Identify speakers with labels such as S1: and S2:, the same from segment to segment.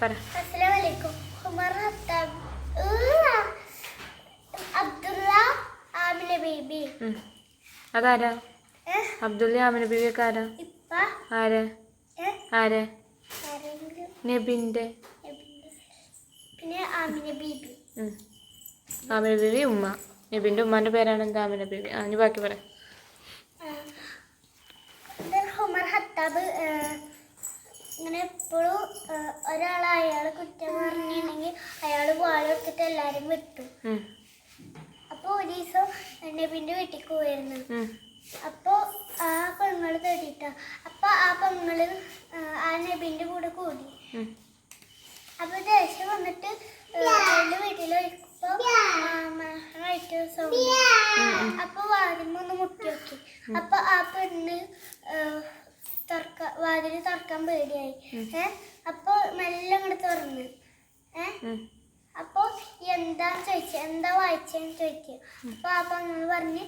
S1: പറ. അതാരാ? അബ്ദുല്ല ആമിന ബീബി ഒക്കെ ആരാ? ആര്? ആര്? നബിന്റെ.
S2: ആമിന ബീബി.
S1: ഉമ്മ. നബിന്റെ ഉമ്മാന്റെ പേരാണ് എന്താ ആമിന ബീബി? ആ ബാക്കി പറയാം
S2: ഉമർ ഹത്താബ് ഇങ്ങനെ എപ്പോഴും ഒരാൾ അയാൾ കുറ്റം പറഞ്ഞിട്ടുണ്ടെങ്കിൽ അയാൾ വാളെടുത്തിട്ട് എല്ലാവരും വിട്ടു. അപ്പൊ ഒരു ദിവസം നബിന്റെ വീട്ടിൽ പോയിരുന്നു അപ്പോ ആ പെങ്ങൾ തേടിയിട്ട അപ്പൊ ആ പെങ്ങൾ ആ, നബിന്റെ കൂടെ കൂടി. അപ്പൊ ദേഷ്യം വന്നിട്ട് അയാളുടെ വീട്ടിൽ അപ്പൊ മാമായിട്ട് സൗണ്ട്. അപ്പോൾ വാതിൽ ഒന്ന് മുട്ടി നോക്കി അപ്പൊ ആ പെണ്ണ് വാതിൽ തുറക്കാൻ പേടിയായി. ഏ? അപ്പൊ മെല്ലെ അങ്ങോട്ട് തുറന്ന്. ഏ? അപ്പൊ എന്താന്ന് ചോദിച്ചു? എന്താ വായിച്ചെന്ന് ചോദിച്ചു അപ്പൊ ആ പെങ്ങൾ പറഞ്ഞ്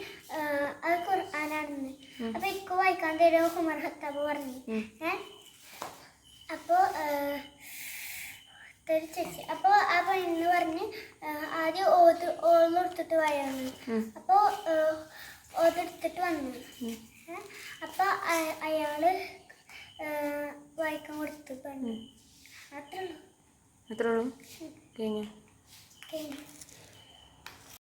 S2: അത് കുറാനാണെന്ന് അപ്പൊ ഇക്ക് വായിക്കാൻ തരുമോ ഹുമർ ഹത്താബ് പറഞ്ഞു.
S1: ഏഹ്
S2: ഏ? അപ്പോ ചേച്ചി. അപ്പൊ ആ പെണ്ണ് പറഞ്ഞ് ആദ്യം ഓത് വായാന്ന്
S1: ഉം.
S2: അപ്പോ ഓതെടുത്തിട്ട് വന്നു. അപ്പൊ അയാൾ ആ, വായിക്കാൻ കൊടുത്തു പെണ്ണ് അത്രേ ഉള്ളൂ. കഴിഞ്ഞു.